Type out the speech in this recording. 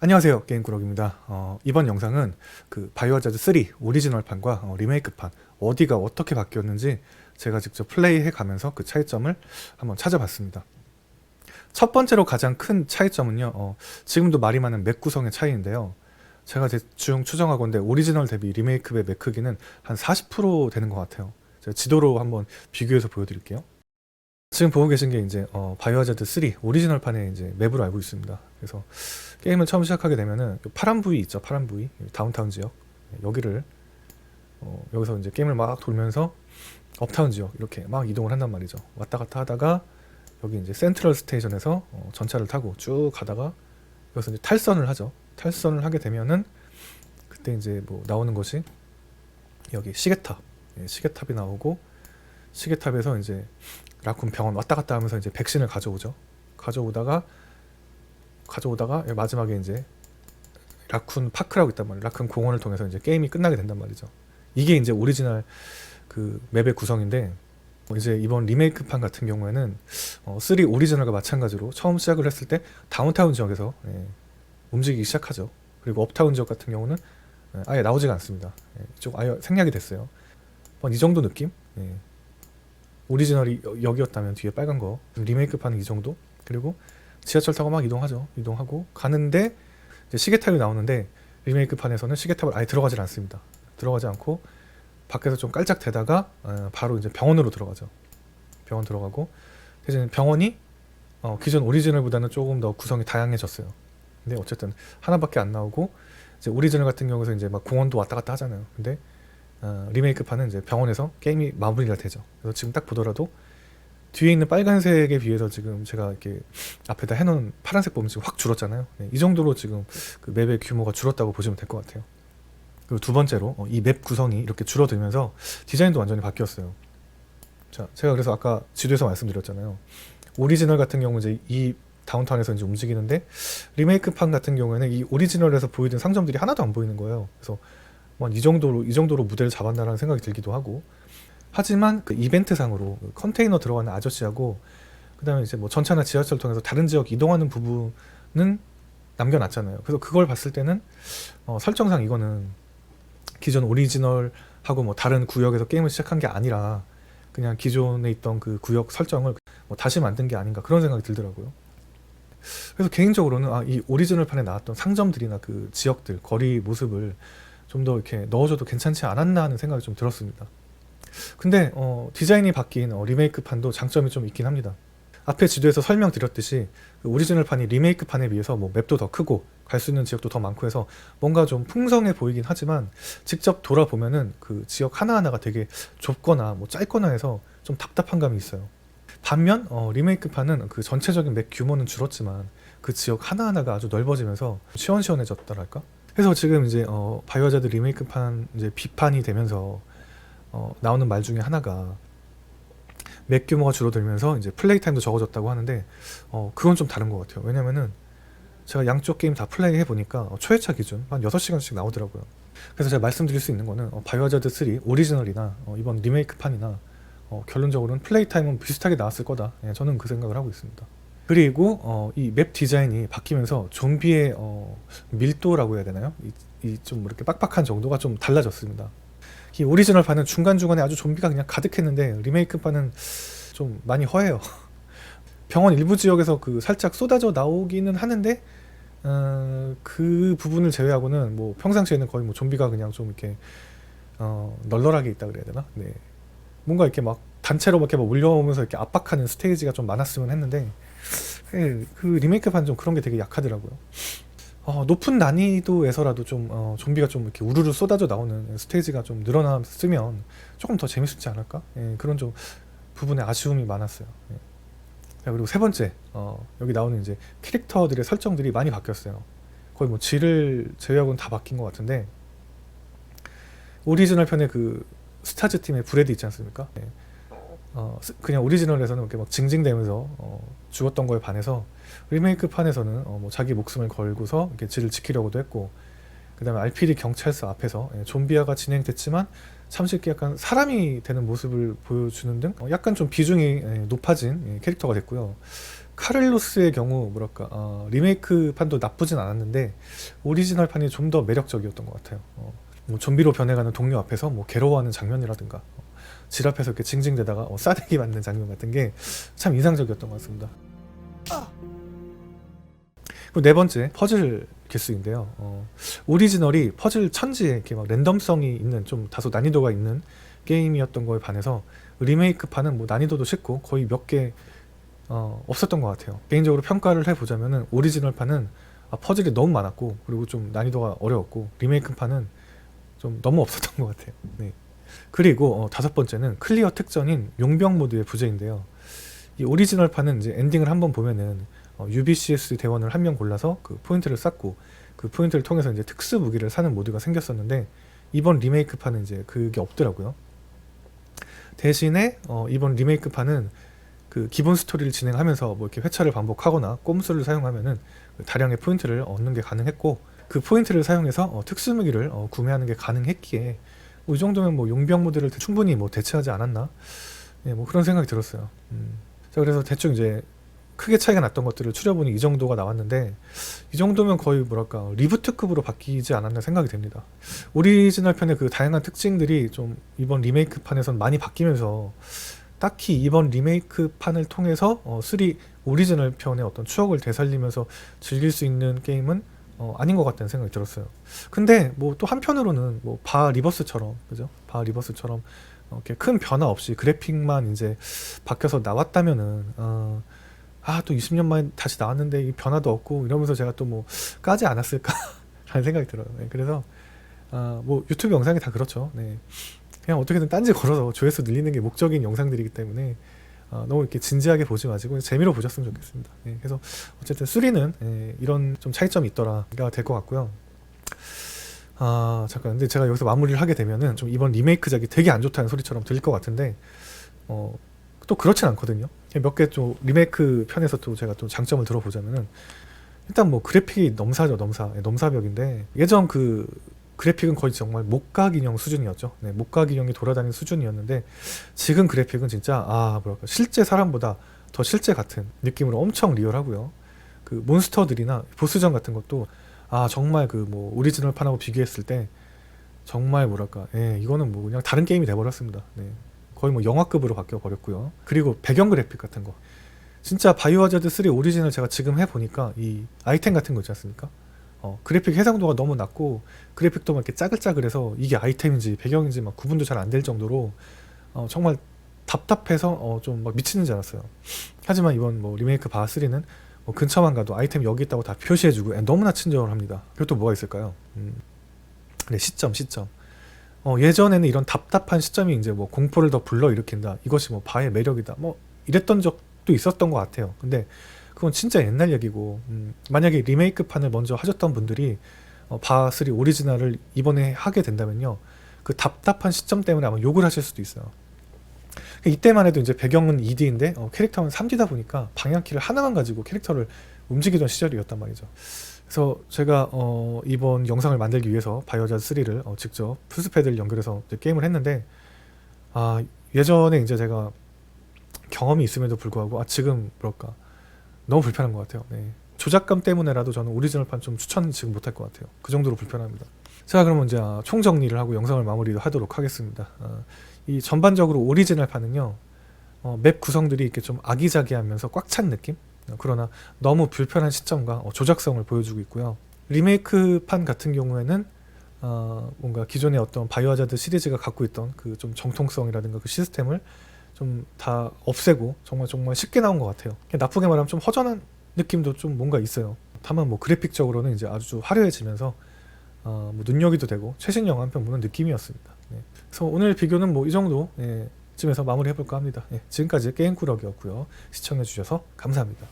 안녕하세요. 게임꾸러기입니다. 어, 이번 영상은 그 바이오하자드 3 오리지널판과 어, 리메이크판 어디가 어떻게 바뀌었는지 제가 직접 플레이해 가면서 그 차이점을 한번 찾아봤습니다. 첫 번째로 가장 큰 차이점은요 어, 지금도 말이 많은 맵 구성의 차이인데요. 제가 대충 추정하건데 오리지널 대비 리메이크의 맵 크기는 한 40% 되는 것 같아요. 제가 지도로 한번 비교해서 보여드릴게요. 지금 보고 계신 게 이제 어, 바이오하자드 3 오리지널판의 이제 맵으로 알고 있습니다 그래서 게임을 처음 시작하게 되면은 요 파란 부위 있죠 파란 부위. 다운타운 지역. 네, 여기를 어, 여기서 이제 게임을 막 돌면서 업타운 지역 이렇게 막 이동을 한단 말이죠. 왔다 갔다 하다가 여기 이제 센트럴 스테이션에서 어, 전차를 타고 쭉 가다가 여기서 이제 탈선을 하죠. 탈선을 하게 되면은 그때 이제 뭐 나오는 것이 여기 시계탑. 예, 시계탑이 나오고 시계탑에서 이제 라쿤 병원 왔다 갔다 하면서 이제 백신을 가져오죠. 가져오다가 가져오다가 마지막에 이제 라쿤 파크라고 있단 말이에요. 라쿤 공원을 통해서 이제 게임이 끝나게 된단 말이죠. 이게 이제 오리지널 그 맵의 구성인데 뭐 이제 이번 리메이크판 같은 경우에는 어, 3 오리지널과 마찬가지로 처음 시작을 했을 때 다운타운 지역에서 예, 움직이기 시작하죠. 그리고 업타운 지역 같은 경우는 예, 아예 나오지가 않습니다. 예, 이쪽 아예 생략이 됐어요. 뭐 이 정도 느낌? 예. 오리지널이 여- 여기였다면 뒤에 빨간 거 리메이크판은 이 정도 그리고 지하철 타고 막 이동하죠. 이동하고 가는데 이제 시계탑이 나오는데 리메이크 판에서는 시계탑을 아예 들어가질 않습니다. 들어가지 않고 밖에서 좀 깔짝 대다가 어, 바로 이제 병원으로 들어가죠. 병원 들어가고 대신 병원이 어, 기존 오리지널보다는 조금 더 구성이 다양해졌어요. 근데 어쨌든 하나밖에 안 나오고 이제 오리지널 같은 경우에서 이제 막 공원도 왔다 갔다 하잖아요. 근데 어, 리메이크판은 이제 병원에서 게임이 마무리가 되죠. 그래서 지금 딱 보더라도 뒤에 있는 빨간색에 비해서 지금 제가 이렇게 앞에다 해놓은 파란색 보면 지금 확 줄었잖아요. 네, 이 정도로 지금 그 맵의 규모가 줄었다고 보시면 될 것 같아요. 그리고 두 번째로 어, 이맵 구성이 이렇게 줄어들면서 디자인도 완전히 바뀌었어요. 자, 제가 그래서 아까 지도에서 말씀드렸잖아요. 오리지널 같은 경우 이제 이 다운타운에서 이제 움직이는데 리메이크판 같은 경우에는 이 오리지널에서 보이던 상점들이 하나도 안 보이는 거예요. 그래서 뭐 이 정도로 이 정도로 무대를 잡았나라는 생각이 들기도 하고 하지만 그 이벤트상으로 그 컨테이너 들어가는 아저씨하고 그다음에 이제 뭐 전차나 지하철 통해서 다른 지역 이동하는 부분은 남겨놨잖아요. 그래서 그걸 봤을 때는 어, 설정상 이거는 기존 오리지널하고 뭐 다른 구역에서 게임을 시작한 게 아니라 그냥 기존에 있던 그 구역 설정을 뭐 다시 만든 게 아닌가 그런 생각이 들더라고요. 그래서 개인적으로는 아, 이 오리지널 판에 나왔던 상점들이나 그 지역들 거리 모습을 좀 더 이렇게 넣어줘도 괜찮지 않았나 하는 생각이 좀 들었습니다. 근데 어, 디자인이 바뀐 어, 리메이크판도 장점이 좀 있긴 합니다. 앞에 지도에서 설명드렸듯이 그 오리지널판이 리메이크판에 비해서 뭐 맵도 더 크고 갈 수 있는 지역도 더 많고 해서 뭔가 좀 풍성해 보이긴 하지만 직접 돌아보면은 그 지역 하나하나가 되게 좁거나 뭐 짧거나 해서 좀 답답한 감이 있어요. 반면 어, 리메이크판은 그 전체적인 맵 규모는 줄었지만 그 지역 하나하나가 아주 넓어지면서 시원시원해졌다랄까? 그래서 지금 이제 어, 바이오하자드 리메이크판 이제 비판이 되면서 어, 나오는 말 중에 하나가 맵 규모가 줄어들면서 이제 플레이 타임도 적어졌다고 하는데 어, 그건 좀 다른 것 같아요. 왜냐면은 제가 양쪽 게임 다 플레이 해 보니까 어, 최애차 기준 한 6시간씩 나오더라고요. 그래서 제가 말씀드릴 수 있는 거는 어, 바이오하자드 3 오리지널이나 어, 이번 리메이크판이나 어, 결론적으로는 플레이 타임은 비슷하게 나왔을 거다. 예, 저는 그 생각을 하고 있습니다. 그리고 어, 이 맵 디자인이 바뀌면서 좀비의 어, 밀도라고 해야 되나요? 이 좀 이렇게 빡빡한 정도가 좀 달라졌습니다. 이 오리지널 판은 중간중간에 아주 좀비가 그냥 가득했는데 리메이크 판은 좀 많이 허해요. 병원 일부 지역에서 그 살짝 쏟아져 나오기는 하는데 어, 그 부분을 제외하고는 뭐 평상시에는 거의 뭐 좀비가 그냥 좀 이렇게 어, 널널하게 있다 그래야 되나? 네. 뭔가 이렇게 막 단체로 이렇게 막 몰려오면서 이렇게 압박하는 스테이지가 좀 많았으면 했는데 예, 그 리메이크판 좀 그런 게 되게 약하더라고요. 어, 높은 난이도에서라도 좀 어, 좀비가 좀 이렇게 우르르 쏟아져 나오는 스테이지가 좀 늘어났으면 조금 더 재밌었지 않을까? 예, 그런 좀 부분에 아쉬움이 많았어요. 예. 자, 그리고 세 번째 어, 여기 나오는 이제 캐릭터들의 설정들이 많이 바뀌었어요. 거의 뭐 질을 제외하고는 다 바뀐 것 같은데 오리지널 편에 그 스타즈 팀의 브레드 있지 않습니까? 예. 어, 스- 그냥 오리지널에서는 이렇게 막 징징대면서 어, 죽었던 거에 반해서 리메이크 판에서는 어, 뭐 자기 목숨을 걸고서 이렇게 질을 지키려고도 했고 그다음에 RPD 경찰서 앞에서 예, 좀비화가 진행됐지만 잠시 이렇게 약간 사람이 되는 모습을 보여주는 등 어, 약간 좀 비중이 예, 높아진 예, 캐릭터가 됐고요. 카를로스의 경우 뭐랄까 어, 리메이크 판도 나쁘진 않았는데 오리지널 판이 좀 더 매력적이었던 것 같아요. 어, 뭐 좀비로 변해가는 동료 앞에서 뭐 괴로워하는 장면이라든가 어, 질 앞에서 이렇게 징징대다가 어, 싸대기 맞는 장면 같은 게 참 인상적이었던 것 같습니다. 그리고 네 번째 퍼즐 개수인데요. 어, 오리지널이 퍼즐 천지에 이렇게 막 랜덤성이 있는 좀 다소 난이도가 있는 게임이었던 거에 반해서 리메이크판은 뭐 난이도도 쉽고 거의 몇개 어, 없었던 것 같아요. 개인적으로 평가를 해보자면은 오리지널 판은 아, 퍼즐이 너무 많았고 그리고 좀 난이도가 어려웠고 리메이크 판은 좀 너무 없었던 것 같아요. 네. 그리고 어, 다섯 번째는 클리어 특전인 용병 모드의 부재인데요. 이 오리지널판은 이제 엔딩을 한번 보면은 어, UBCS 대원을 한 명 골라서 그 포인트를 쌓고 그 포인트를 통해서 이제 특수 무기를 사는 모드가 생겼었는데 이번 리메이크판은 이제 그게 없더라고요. 대신에 어, 이번 리메이크판은 그 기본 스토리를 진행하면서 뭐 이렇게 회차를 반복하거나 꼼수를 사용하면은 그 다량의 포인트를 얻는 게 가능했고 그 포인트를 사용해서 어, 특수 무기를 어, 구매하는 게 가능했기에 뭐 이 정도면 뭐 용병 모드를 충분히 뭐 대체하지 않았나? 예, 뭐 그런 생각이 들었어요. 음. 자 그래서 대충 이제 크게 차이가 났던 것들을 추려보니 이 정도가 나왔는데 이 정도면 거의 뭐랄까 리부트급으로 바뀌지 않았나 생각이 됩니다. 오리지널 편의 그 다양한 특징들이 좀 이번 리메이크 판에선 많이 바뀌면서 딱히 이번 리메이크 판을 통해서 어, 3 오리지널 편의 어떤 추억을 되살리면서 즐길 수 있는 게임은 어, 아닌 것 같다는 생각이 들었어요. 근데 뭐 또 한편으로는 뭐 바 리버스처럼 그죠? 바 리버스처럼 어, 이렇게 큰 변화 없이 그래픽만 이제 바뀌어서 나왔다면은 어, 아또 20년 만에 다시 나왔는데 이 변화도 없고 이러면서 제가 또 뭐 까지 않았을까라는 생각이 들어요. 네, 그래서 아, 뭐 유튜브 영상이 다 그렇죠. 네. 그냥 어떻게든 딴지 걸어서 조회수 늘리는 게 목적인 영상들이기 때문에 아, 너무 이렇게 진지하게 보지 마시고 재미로 보셨으면 좋겠습니다. 네, 그래서 어쨌든 3는 예, 이런 좀 차이점이 있더라가 될 것 같고요. 아 잠깐 근데 제가 여기서 마무리를 하게 되면은 좀 이번 리메이크작이 되게 안 좋다는 소리처럼 들릴 것 같은데 어, 또 그렇진 않거든요. 몇 개 좀 리메이크 편에서 또 제가 또 장점을 들어보자면은 일단 뭐 그래픽이 넘사죠 넘사 예, 넘사벽인데 예전 그 그래픽은 거의 정말 목각 인형 수준이었죠. 네, 목각 인형이 돌아다니는 수준이었는데 지금 그래픽은 진짜 아 뭐랄까 실제 사람보다 더 실제 같은 느낌으로 엄청 리얼하고요. 그 몬스터들이나 보스전 같은 것도 아 정말 그 뭐 오리지널 판하고 비교했을 때 정말 뭐랄까 예 이거는 뭐 그냥 다른 게임이 돼버렸습니다. 네. 거의 뭐 영화급으로 바뀌어 버렸고요. 그리고 배경 그래픽 같은 거 진짜 바이오하자드 3 오리지널 제가 지금 해 보니까 이 아이템 같은 거 있지 않습니까? 어, 그래픽 해상도가 너무 낮고 그래픽도 막 이렇게 짜글짜글해서 이게 아이템인지 배경인지 막 구분도 잘 안 될 정도로 어, 정말 답답해서 어, 좀 막 미치는 줄 알았어요. 하지만 이번 뭐 리메이크 바 3는 뭐 근처만 가도 아이템 여기 있다고 다 표시해주고 예, 너무나 친절합니다. 그리고 또 뭐가 있을까요? 음, 네 시점 시점. 어, 예전에는 이런 답답한 시점이 이제 뭐 공포를 더 불러 일으킨다. 이것이 뭐 바의 매력이다. 뭐 이랬던 적도 있었던 것 같아요. 근데 그건 진짜 옛날 얘기고 음, 만약에 리메이크 판을 먼저 하셨던 분들이 어, 바3 오리지널을 이번에 하게 된다면요 그 답답한 시점 때문에 아마 욕을 하실 수도 있어요. 이때만 해도 이제 배경은 2D인데 어, 캐릭터는 3D다 보니까 방향키를 하나만 가지고 캐릭터를 움직이던 시절이었단 말이죠. 그래서 제가 어, 이번 영상을 만들기 위해서 바이오자드 3를 어, 직접 플스패드를 연결해서 게임을 했는데 아 예전에 이제 제가 경험이 있음에도 불구하고 아 지금 뭐랄까 너무 불편한 것 같아요. 네. 조작감 때문에라도 저는 오리지널판 좀 추천 지금 못할 것 같아요. 그 정도로 불편합니다. 자, 그러면 이제 아, 총 정리를 하고 영상을 마무리하도록 하겠습니다. 아, 이 전반적으로 오리지널판은요, 어, 맵 구성들이 이렇게 좀 아기자기하면서 꽉 찬 느낌? 어, 그러나 너무 불편한 시점과 어, 조작성을 보여주고 있고요. 리메이크판 같은 경우에는 어, 뭔가 기존의 어떤 바이오하자드 시리즈가 갖고 있던 그 좀 정통성이라든가 그 시스템을 좀 다 없애고 정말 정말 쉽게 나온 것 같아요. 나쁘게 말하면 좀 허전한 느낌도 좀 뭔가 있어요. 다만 뭐 그래픽적으로는 이제 아주 화려해지면서 어, 뭐 눈여기도 되고 최신 영화 한 편 보는 느낌이었습니다. 네. 그래서 오늘 비교는 뭐 이 정도 예, 쯤에서 마무리 해볼까 합니다. 예, 지금까지 게임꾸러기였고요. 시청해주셔서 감사합니다.